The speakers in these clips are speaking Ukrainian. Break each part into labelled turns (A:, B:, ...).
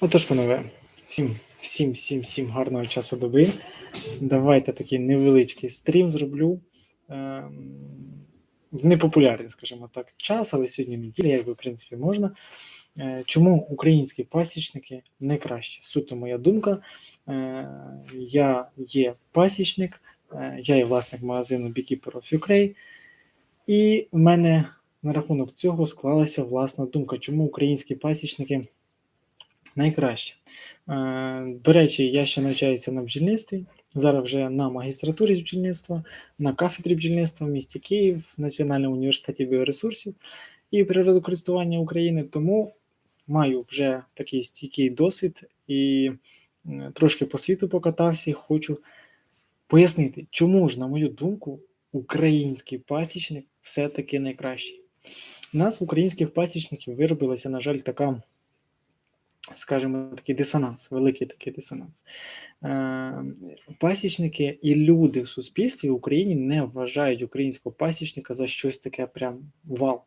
A: Отож, панове, всім, всім, всім, всім гарного часу доби. Давайте такий невеличкий стрім зроблю. Ем, непопулярний, скажімо так, час, але сьогодні неділя, якби в принципі можна. Е, чому українські пасічники не краще? Суто моя думка. Е, я є пасічник, е, я є власник магазину Beekeeper of Ukraine, і в мене на рахунок цього склалася власна думка, чому українські пасічники найкраще. Е, До речі, я ще навчаюся на бджільництві. Зараз вже на магістратурі з бджільництва, на кафедрі бджільництва в місті Київ, в Національному університеті біоресурсів і природокористування України. Тому маю вже такий стійкий досвід і трошки по світу покатався. і Хочу пояснити, чому ж, на мою думку, український пасічник все-таки найкращий. У нас українських пасічників виробилася, на жаль, така скажімо, такий дисонанс, великий такий дисонанс. Е, Пасічники і люди в суспільстві в Україні не вважають українського пасічника за щось таке прям вау.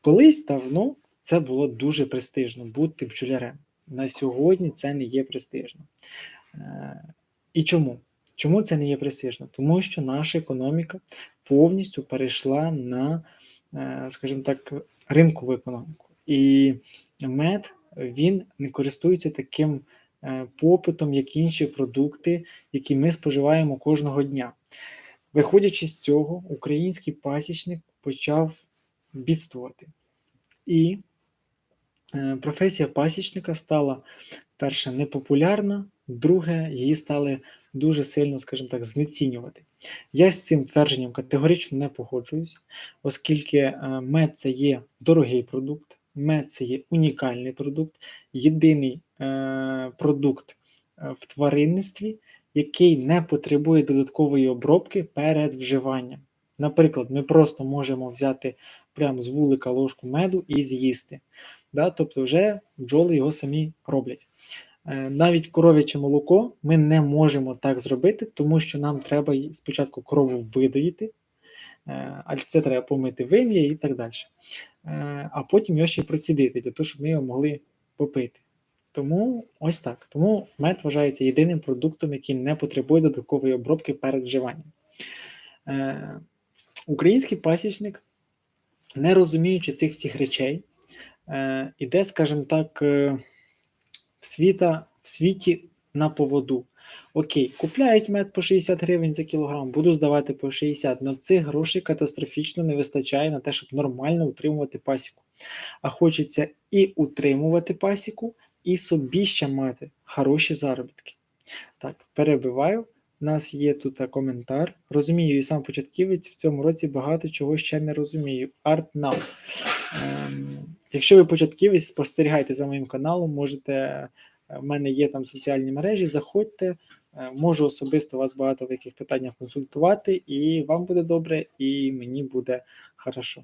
A: Колись давно це було дуже престижно бути бджолярем. На сьогодні це не є престижно. Е, І чому? Чому це не є престижно? Тому що наша економіка повністю перейшла на, е, скажімо так, ринкову економіку. І мед він не користується таким е, попитом, як інші продукти, які ми споживаємо кожного дня. Виходячи з цього, український пасічник почав бідствувати. І е, професія пасічника стала, перше, непопулярна, друге, її стали дуже сильно, скажімо так, знецінювати. Я з цим твердженням категорично не погоджуюся, оскільки е, мед це є дорогий продукт, мед це є унікальний продукт, єдиний е, продукт е, в тваринництві, який не потребує додаткової обробки перед вживанням. Наприклад, ми просто можемо взяти прямо з вулика ложку меду і з'їсти. Да? Тобто, вже бджоли його самі роблять. Е, Навіть коров'яче молоко ми не можемо так зробити, тому що нам треба спочатку корову видоїти, е, а це треба помити вим'я і так далі. Е, А потім його ще процідити, для того, щоб ми його могли попити. Тому ось так. Тому мед вважається єдиним продуктом, який не потребує додаткової обробки перед вживанням. Е, Український пасічник, не розуміючи цих всіх речей, е, іде, скажімо так, е, в, світа, в світі на поводу. Окей, купляють мед по 60 гривень за кілограм, буду здавати по 60, але цих грошей катастрофічно не вистачає на те, щоб нормально утримувати пасіку. А хочеться і утримувати пасіку, і собі ще мати хороші заробітки. Так, перебиваю. У нас є тут коментар. Розумію, і сам початківець в цьому році багато чого ще не розумію. Art now. Ем, якщо ви початківець, спостерігайте за моїм каналом, можете. е, В мене є там соціальні мережі, заходьте, е, можу особисто вас багато в яких питаннях консультувати, і вам буде добре, і мені буде хорошо.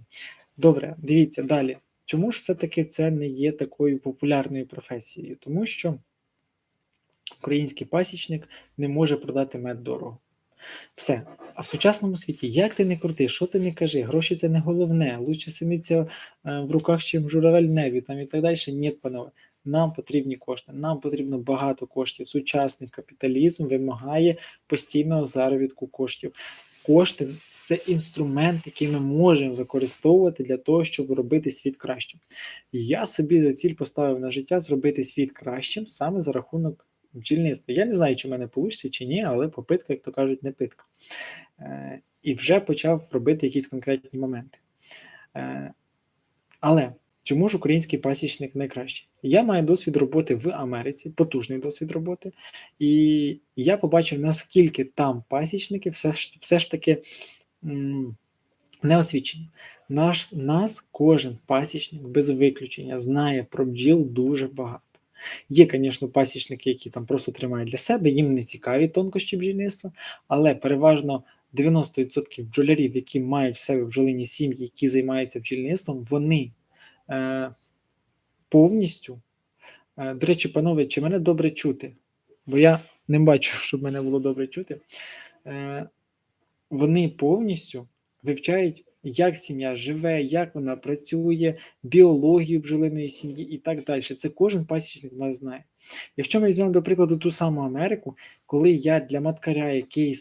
A: Добре, дивіться далі. Чому ж все-таки це не є такою популярною професією? Тому що український пасічник не може продати мед дорого. Все. А в сучасному світі, як ти не крути, що ти не кажи, гроші це не головне, лучше синиця е, в руках, чим журавель в небі, там і так далі. Ні, панове. Нам потрібні кошти, нам потрібно багато коштів. Сучасний капіталізм вимагає постійного заробітку коштів. Кошти це інструмент, який ми можемо використовувати для того, щоб робити світ кращим. Я собі за ціль поставив на життя зробити світ кращим саме за рахунок бджільництва. Я не знаю, чи в мене вийде чи ні, але попитка, як то кажуть, не питка. Е, і вже почав робити якісь конкретні моменти. Е, але чому ж український пасічник найкращий? Я маю досвід роботи в Америці, потужний досвід роботи, і я побачив, наскільки там пасічники все ж, все ж таки м, не освічені. Наш, нас кожен пасічник без виключення знає про бджіл дуже багато. Є, звісно, пасічники, які там просто тримають для себе, їм не цікаві тонкощі бджільництва, але переважно 90% бджолярів, які мають в себе бджолині сім'ї, які займаються бджільництвом, вони повністю. Е, до речі, панове, чи мене добре чути? Бо я не бачу, щоб мене було добре чути. Е, вони повністю вивчають як сім'я живе, як вона працює, біологію бджолиної сім'ї і так далі. Це кожен пасічник нас знає. Якщо ми візьмемо, до прикладу, ту саму Америку, коли я для маткаря, який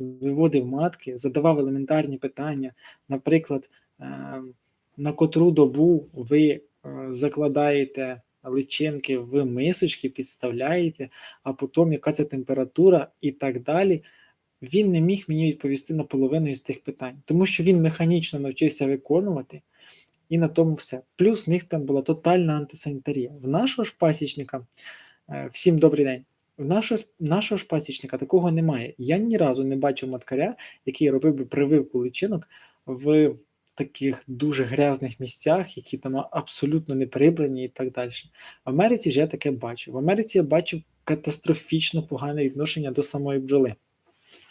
A: виводив матки, задавав елементарні питання, наприклад, е, на котру добу ви е, закладаєте личинки в мисочки, підставляєте, а потім яка це температура і так далі. Він не міг мені відповісти на половину із тих питань, тому що він механічно навчився виконувати, і на тому все. Плюс в них там була тотальна антисанітарія. В нашого ж пасічника, е, всім добрий день. В нашого, нашого ж пасічника такого немає. Я ні разу не бачив маткаря, який робив би прививку личинок в таких дуже грязних місцях, які там абсолютно не прибрані і так далі. В Америці ж я таке бачив. В Америці я бачив катастрофічно погане відношення до самої бджоли.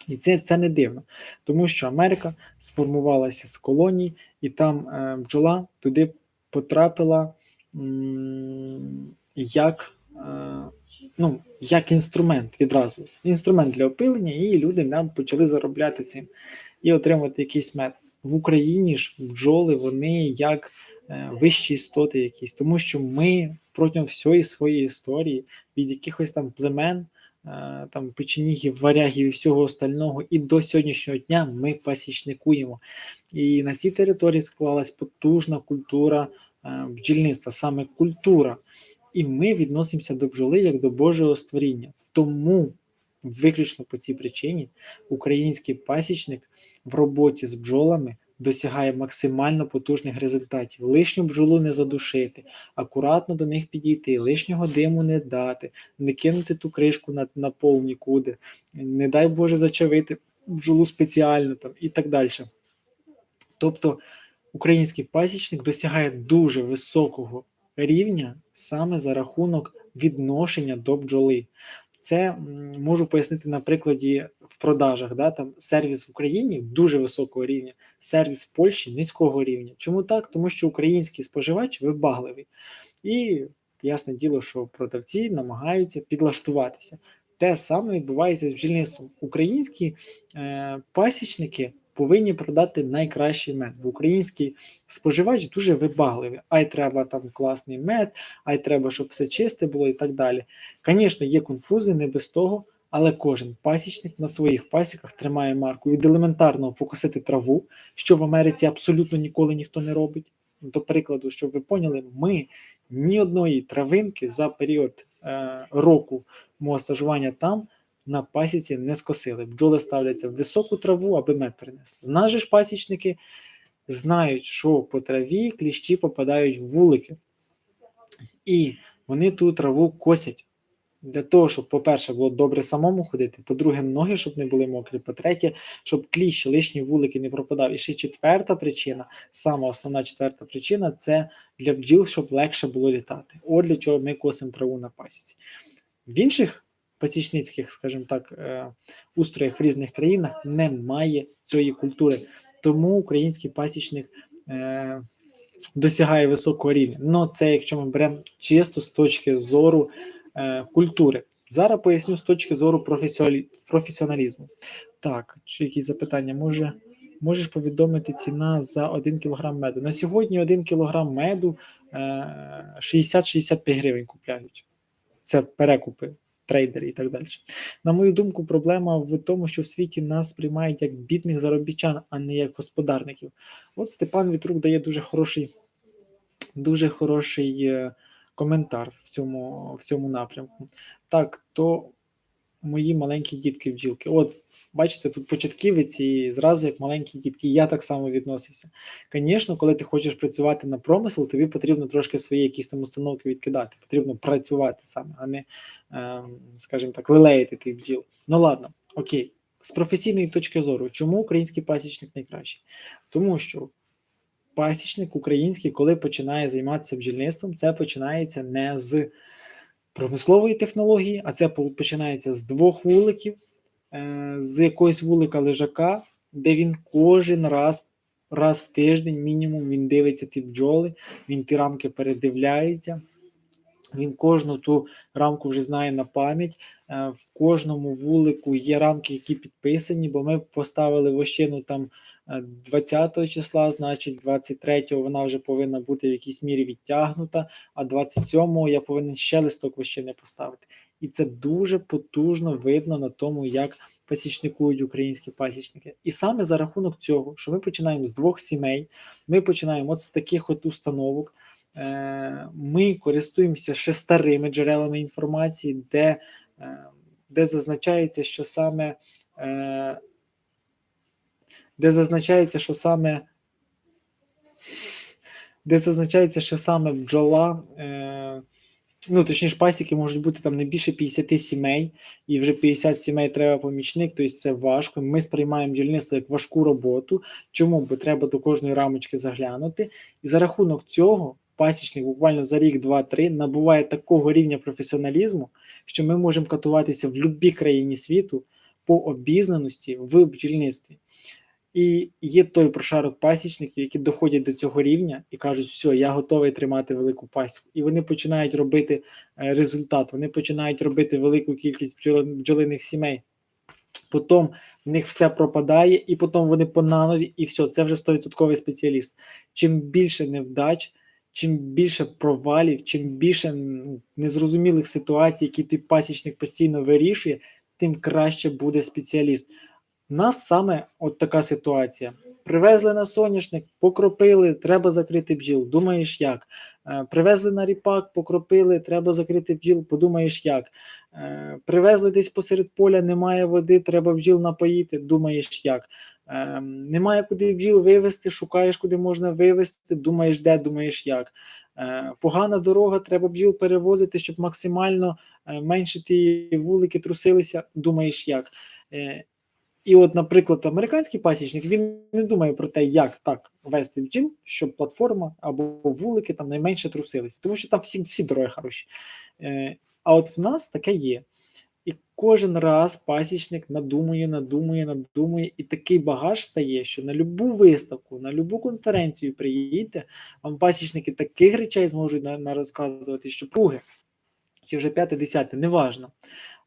A: І це, це не дивно, тому що Америка сформувалася з колоній, і там е, бджола туди потрапила м, як, е, ну, як інструмент відразу. Інструмент для опилення, і люди нам почали заробляти цим і отримувати якийсь мед. В Україні ж бджоли вони як е, вищі істоти якісь, тому що ми протягом всієї своєї історії від якихось там племен е, там печенігів, варягів і всього остального, і до сьогоднішнього дня ми пасічникуємо. І на цій території склалась потужна культура е, бджільництва, саме культура. І ми відносимося до бджоли як до Божого створіння. Тому виключно по цій причині український пасічник в роботі з бджолами досягає максимально потужних результатів. Лишню бджолу не задушити, акуратно до них підійти, лишнього диму не дати, не кинути ту кришку на, на пол нікуди, не дай Боже зачавити бджолу спеціально там і так далі. Тобто український пасічник досягає дуже високого рівня саме за рахунок відношення до бджоли. Це можу пояснити на прикладі в продажах. Да? Там сервіс в Україні дуже високого рівня, сервіс в Польщі низького рівня. Чому так? Тому що український споживач вибагливий. І ясне діло, що продавці намагаються підлаштуватися. Те саме відбувається з бджільництвом. Українські е, пасічники повинні продати найкращий мед, бо український споживач дуже вибагливий. Ай, треба там класний мед, ай треба, щоб все чисте було і так далі. Звісно, є конфузи, не без того, але кожен пасічник на своїх пасіках тримає марку від елементарного покосити траву, що в Америці абсолютно ніколи ніхто не робить. До прикладу, щоб ви поняли, ми ні одної травинки за період е, року мого стажування там на пасіці не скосили. Бджоли ставляться в високу траву, аби мед принесли. Наші ж пасічники знають, що по траві кліщі попадають в вулики, і вони ту траву косять. Для того, щоб, по-перше, було добре самому ходити, по-друге, ноги, щоб не були мокрі, по-третє, щоб кліщ, лишні вулики не пропадав. І ще четверта причина, сама основна четверта причина це для бджіл, щоб легше було літати. От для чого ми косимо траву на пасіці. В інших пасічницьких, скажімо так, е, устроях в різних країнах немає цієї культури. Тому український пасічник е, досягає високого рівня. Ну, це якщо ми беремо чисто з точки зору е, культури. Зараз поясню з точки зору професіоналізму. Так, чи якісь запитання? Може, можеш повідомити ціна за 1 кг меду? На сьогодні 1 кг меду е, 60-65 гривень купляють. Це перекупи, трейдери і так далі. На мою думку, проблема в тому, що в світі нас сприймають як бідних заробітчан, а не як господарників. От Степан Вітрук дає дуже хороший, дуже хороший е, коментар в цьому, в цьому напрямку. Так, то мої маленькі дітки бджілки. От, бачите, тут початківець і зразу як маленькі дітки. Я так само відносився. Звісно, коли ти хочеш працювати на промисел, тобі потрібно трошки свої якісь там установки відкидати. Потрібно працювати саме, а не, е, скажімо так, лелеяти тих бджіл. Ну ладно, окей. З професійної точки зору, чому український пасічник найкращий? Тому що пасічник український, коли починає займатися бджільництвом, це починається не з промислової технології, а це починається з двох вуликів, е, з якогось вулика лежака, де він кожен раз, раз в тиждень, мінімум, він дивиться ті бджоли, він ті рамки передивляється. Він кожну ту рамку вже знає на пам'ять. Е, В кожному вулику є рамки, які підписані, бо ми поставили вощину там 20 числа, значить 23-го вона вже повинна бути в якійсь мірі відтягнута, а 27-го я повинен ще листок вощини поставити. І це дуже потужно видно на тому, як пасічникують українські пасічники. І саме за рахунок цього, що ми починаємо з двох сімей, ми починаємо от з таких от установок. е, Ми користуємося ще старими джерелами інформації, де, е, де зазначається, що саме е, де зазначається, що саме де зазначається, що саме бджола, е, ну точніше, пасіки можуть бути там не більше 50 сімей, і вже 50 сімей треба помічник, тобто це важко. Ми сприймаємо бджільництво як важку роботу. Чому? Бо треба до кожної рамочки заглянути. І за рахунок цього пасічник буквально за рік, два-три набуває такого рівня професіоналізму, що ми можемо катуватися в будь-якій країні світу по обізнаності в бджільництві. І є той прошарок пасічників, які доходять до цього рівня і кажуть, все, я готовий тримати велику пасіку. І вони починають робити е, результат, вони починають робити велику кількість бджоли- бджолиних сімей. Потім в них все пропадає, і потім вони по нанові, і все, це вже 100% спеціаліст. Чим більше невдач, чим більше провалів, чим більше незрозумілих ситуацій, які ти пасічник постійно вирішує, тим краще буде спеціаліст. Нас саме от така ситуація. Привезли на соняшник, покропили, треба закрити бджіл. Думаєш, як? Е, Привезли на ріпак, покропили, треба закрити бджіл, подумаєш, як. Е, Привезли десь посеред поля, немає води, треба бджіл напоїти, думаєш, як. Е, Немає куди бджіл вивезти, шукаєш, куди можна вивезти, думаєш, де, думаєш, як. Погана дорога, треба бджіл перевозити, щоб максимально менше ті вулики трусилися, думаєш, як. І от, наприклад, американський пасічник він не думає про те, як так вести бджіл, щоб платформа або вулики там найменше трусилися, тому що там всі, всі дороги хороші. Е, а от в нас таке є. І кожен раз пасічник надумує, надумує, надумує, і такий багаж стає, що на любу виставку, на любу конференцію приїдете, вам пасічники таких речей зможуть на, на розказувати, що друге, чи вже п'яте, десяте, неважно.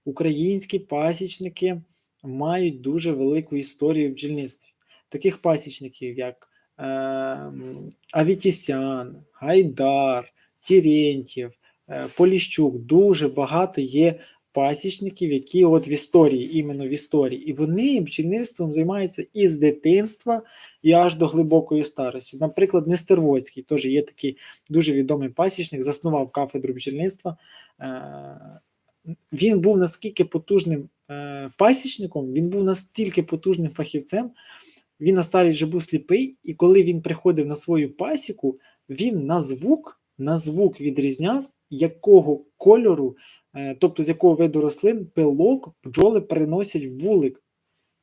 A: Українські пасічники мають дуже велику історію в бджільництві. Таких пасічників, як е, Авітісян, Гайдар, Тірентьєв, е, Поліщук, дуже багато є пасічників, які от в історії, іменно в історії, і вони бджільництвом займаються із дитинства і аж до глибокої старості. Наприклад, Нестервоцький теж є такий дуже відомий пасічник, заснував кафедру бджільництва. Е, він був наскільки потужним пасічником, він був настільки потужним фахівцем. Він на старі вже був сліпий, і коли він приходив на свою пасіку, він на звук, на звук відрізняв, якого кольору, е, тобто з якого виду рослин пилок бджоли переносять в вулик.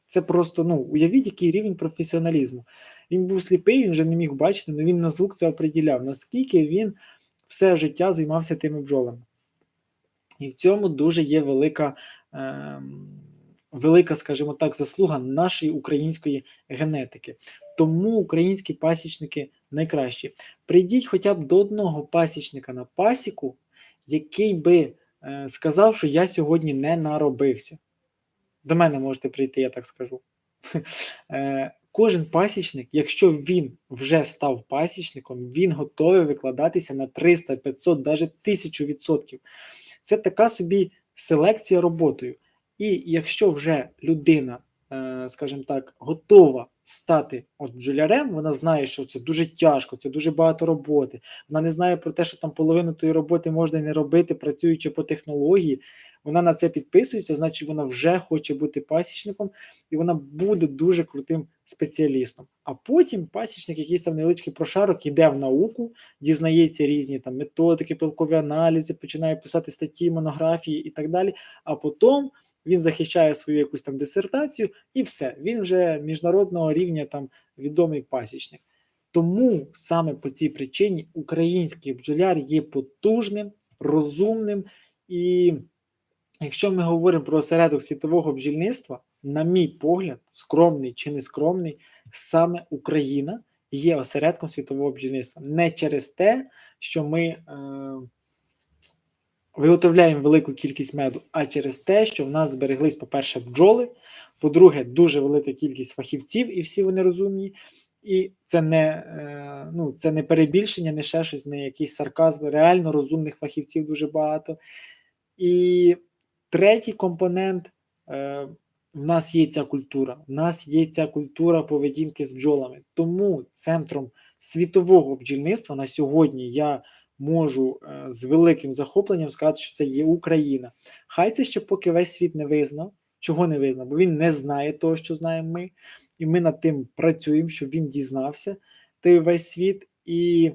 A: Це просто ну, уявіть, який рівень професіоналізму. Він був сліпий, він вже не міг бачити, але він на звук це оприділяв, наскільки він все життя займався тими бджолами. І в цьому дуже є велика, е, велика, скажімо так, заслуга нашої української генетики. Тому українські пасічники найкращі. Прийдіть хоча б до одного пасічника на пасіку, який би е, сказав, що я сьогодні не наробився. До мене можете прийти, я так скажу. Е, Кожен пасічник, якщо він вже став пасічником, він готовий викладатися на 300, 500, навіть 1000 відсотків. Це така собі селекція роботою. І якщо вже людина, е, скажімо так, готова стати от бджолярем, вона знає, що це дуже тяжко, це дуже багато роботи. Вона не знає про те, що там половину тої роботи можна і не робити, працюючи по технології. Вона на це підписується, значить вона вже хоче бути пасічником, і вона буде дуже крутим спеціалістом. А потім пасічник, якийсь там невеличкий прошарок, іде в науку, дізнається різні там методики, пилкові аналізи, починає писати статті, монографії і так далі. А потім він захищає свою якусь там дисертацію, і все. Він вже міжнародного рівня там відомий пасічник. Тому саме по цій причині український бджоляр є потужним, розумним і. Якщо ми говоримо про осередок світового бджільництва, на мій погляд, скромний чи не скромний, саме Україна є осередком світового бджільництва. Не через те, що ми е, виготовляємо велику кількість меду, а через те, що в нас збереглись, по-перше, бджоли, По-друге, дуже велика кількість фахівців, і всі вони розумні. І це не, е, ну, це не перебільшення, не ще щось, не якийсь сарказм. Реально розумних фахівців дуже багато. І третій компонент е, в нас є ця культура. В нас є ця культура поведінки з бджолами. Тому центром світового бджільництва на сьогодні я можу е, з великим захопленням сказати, що це є Україна. Хай це ще поки весь світ не визнав. Чого не визнав? Бо він не знає того, що знаємо ми, і ми над тим працюємо, щоб він дізнався той весь світ. І,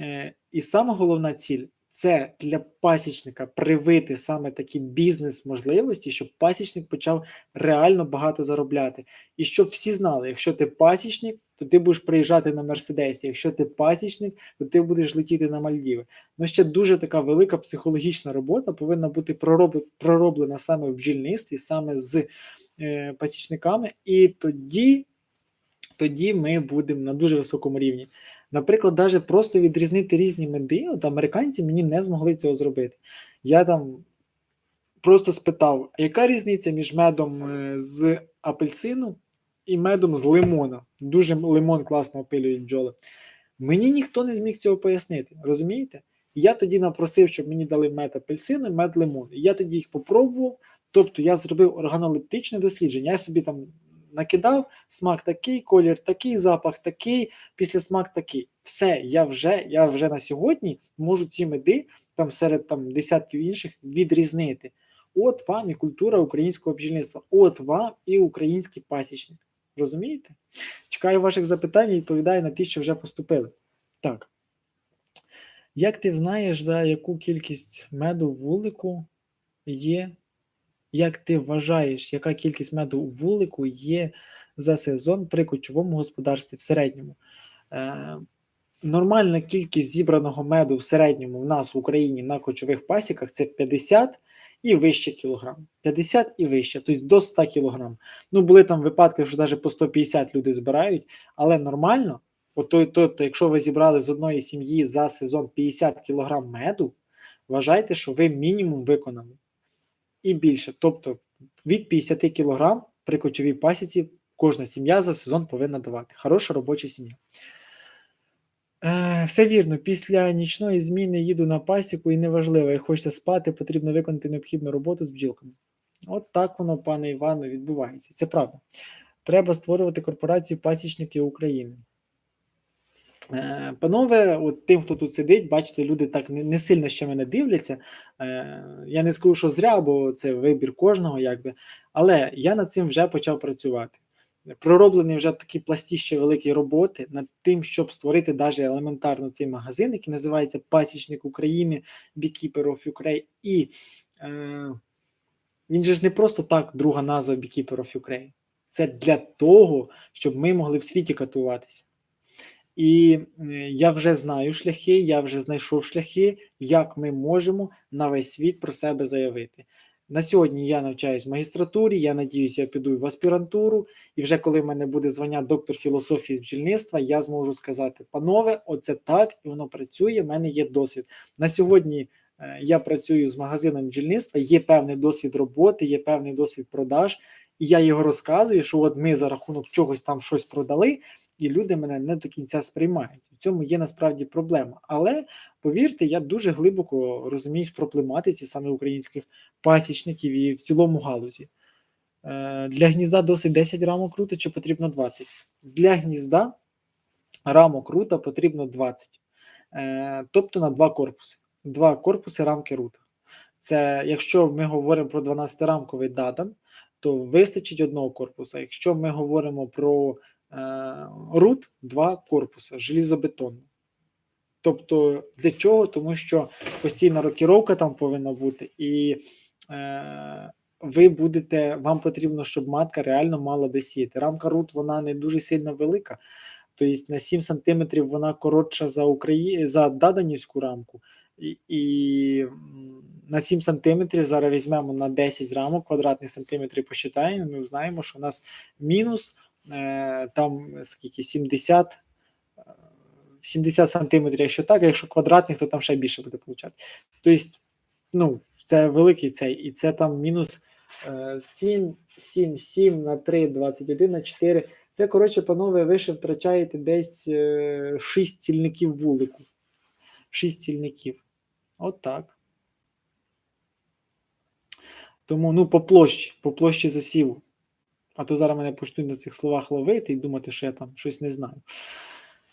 A: е, і саме головна ціль це для пасічника привити саме такі бізнес-можливості, щоб пасічник почав реально багато заробляти. І щоб всі знали, якщо ти пасічник, то ти будеш приїжджати на Мерседесі. Якщо ти пасічник, то ти будеш летіти на Мальдіви. Ну ще дуже така велика психологічна робота повинна бути пророб- пророблена саме в бджільництві, саме з е, пасічниками, і тоді, тоді ми будемо на дуже високому рівні. Наприклад, навіть просто відрізнити різні меди, от американці мені не змогли цього зробити. Я там просто спитав, яка різниця між медом е, з апельсину і медом з лимона? Дуже лимон класно опилюють бджоли. Мені ніхто не зміг цього пояснити, розумієте? Я тоді напросив, щоб мені дали мед апельсину і мед лимон. Я тоді їх попробував. Тобто я зробив органолептичне дослідження. Я собі там накидав смак такий, колір такий, запах такий, після смак такий. Все, я вже я вже на сьогодні можу ці меди там серед там десятків інших відрізнити. От вам і культура українського бджільництва, от вам і український пасічник. Розумієте? Чекаю ваших запитань і відповідаю на ті, що вже поступили. Так. Як ти знаєш, за яку кількість меду в вулику є? Як ти вважаєш, яка кількість меду у вулику є за сезон при кочовому господарстві в середньому? Е, нормальна кількість зібраного меду в середньому в нас в Україні на кочових пасіках це 50 і вище кілограм. 50 і вище, тобто до 100 кілограм. Ну, були там випадки, що навіть по 150 люди збирають, але нормально, ото, тобто, якщо ви зібрали з одної сім'ї за сезон 50 кілограм меду, вважайте, що ви мінімум виконали. І більше. Тобто від 50 кілограм при кочовій пасіці кожна сім'я за сезон повинна давати. Хороша робоча сім'я. Е, все вірно, після нічної зміни їду на пасіку і неважливо, як хочеться спати, потрібно виконати необхідну роботу з бджілками. От так воно, пане Іване, відбувається. Це правда. Треба створювати корпорацію пасічників України. Е, Панове, от тим, хто тут сидить, бачите, люди так не, сильно ще мене дивляться. Е, Я не скажу, що зря, бо це вибір кожного, якби. Але я над цим вже почав працювати. Пророблені вже такі пластіще великі роботи над тим, щоб створити навіть елементарно цей магазин, який називається Пасічник України, Beekeeper of Ukraine. І е, він же ж не просто так друга назва Beekeeper of Ukraine. Це для того, щоб ми могли в світі катуватися. І е, я вже знаю шляхи, я вже знайшов шляхи, як ми можемо на весь світ про себе заявити. На сьогодні я навчаюсь в магістратурі, я надіюся, я піду в аспірантуру, і вже коли в мене буде звання доктор філософії з бджільництва, я зможу сказати: панове, оце так, і воно працює. в мене є досвід. На сьогодні е, я працюю з магазином бджільництва, є певний досвід роботи, є певний досвід продаж, і я його розказую, що от ми за рахунок чогось там щось продали і люди мене не до кінця сприймають. В цьому є насправді проблема. Але повірте, я дуже глибоко розуміюсь в проблематиці саме українських пасічників і в цілому галузі. Е, Для гнізда досить 10 рамок рута, чи потрібно 20. Для гнізда рамок рута потрібно 20. Е, Тобто на два корпуси. Два корпуси рамки рута. Це якщо ми говоримо про 12-рамковий дадан, то вистачить одного корпуса. Якщо ми говоримо про Е, рут два корпуси желізобетонно. Тобто, для чого? Тому що постійна рокіровка там повинна бути, і е, ви будете, вам потрібно, щоб матка реально мала де сіяти. Рамка рут вона не дуже сильно велика, тобто на 7 см вона коротша за Украї... за Даданівську рамку. І, і на 7 см зараз візьмемо на 10 рамок квадратних сантиметрів, посчитаємо, ми знаємо, що у нас мінус Е, там скільки 70 70 сантиметрів, якщо так, а якщо квадратних, то там ще більше буде получати. Тобто, ну, це великий цей, і це там мінус 7, 7, 7 на 3, 21 на 4. Це, коротше, панове, ви ще втрачаєте десь е, 6 цільників вулику. 6 цільників. От так. Тому, ну, по площі, по площі засіву. А то зараз мене почнуть на цих словах ловити і думати, що я там щось не знаю.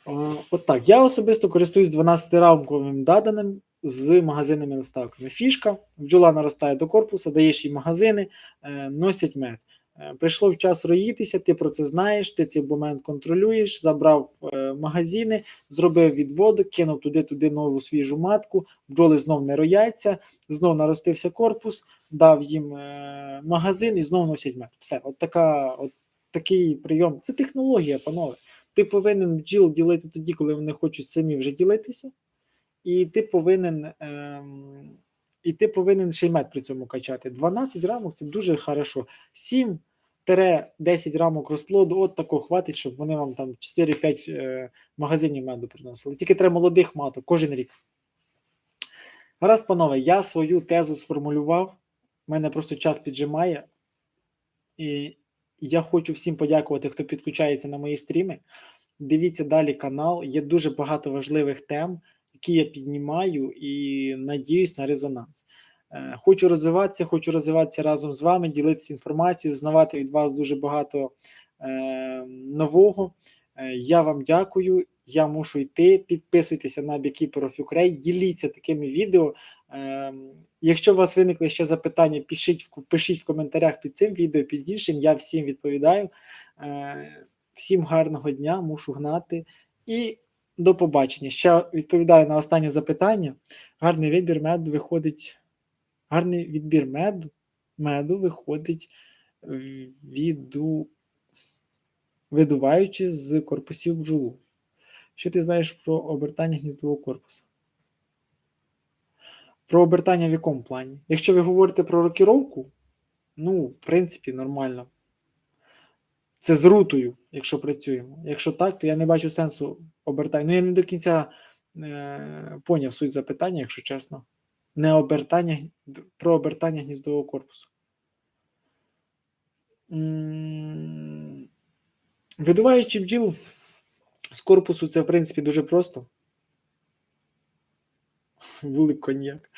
A: О, От так. Я особисто користуюсь 12-рамковим даданим з магазинними наставками. Фішка, бджола наростає до корпуса, даєш їй магазини, е, носять мед. Е, Прийшло час роїтися, ти про це знаєш, ти цей момент контролюєш, забрав е, магазини, зробив відводок, кинув туди-туди нову свіжу матку, бджоли знов не рояться, знов наростився корпус, дав їм е, магазин і знов носять мед. Все, от така, от такий прийом. Це технологія, панове. Ти повинен бджіл ділити тоді, коли вони хочуть самі вже ділитися, і ти повинен. Ем, і ти повинен ще й мед при цьому качати. 12 рамок це дуже хорошо. 7-10 рамок розплоду, от такого хватить, щоб вони вам там 4-5 е, магазинів меду приносили. Тільки треба молодих маток кожен рік. Гаразд, панове, я свою тезу сформулював. У мене просто час піджимає. І я хочу всім подякувати, хто підключається на мої стріми. Дивіться далі канал. Є дуже багато важливих тем, які я піднімаю і надіюсь на резонанс. Е, Хочу розвиватися, хочу розвиватися разом з вами, ділитися інформацією, знавати від вас дуже багато е, нового. Е, Я вам дякую. Я мушу йти. Підписуйтеся на Beekeeper of Ukraine, діліться такими відео. Якщо у вас виникли ще запитання, пишіть, пишіть в коментарях під цим відео, під іншим. Я всім відповідаю. Всім гарного дня, мушу гнати. І до побачення. Ще відповідаю на останнє запитання. Гарний вибір меду виходить. Гарний відбір меду, меду виходить віду, видуваючи з корпусів бджолу. Що ти знаєш про обертання гніздового корпусу? Про обертання в якому плані? Якщо ви говорите про рокіровку, ну, в принципі, нормально. Це з рутою, якщо працюємо. Якщо так, то я не бачу сенсу обертання. Ну, я не до кінця е, поняв суть запитання, якщо чесно. Не обертання, про обертання гніздового корпусу. Видуваючи бджіл з корпусу, це в принципі дуже просто. Вулик коньяк.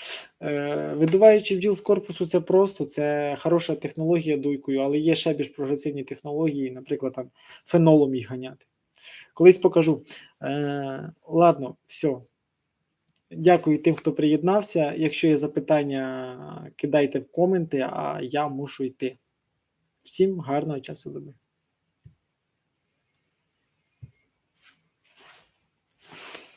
A: Е, видуваючи бджіл з корпусу, це просто, це хороша технологія дуйкою, але є ще більш прогресивні технології, наприклад, там фенолом їх ганяти. Колись покажу. Е, ладно, все. Дякую тим, хто приєднався. Якщо є запитання, кидайте в коменти, а я мушу йти. Всім гарного часу доби.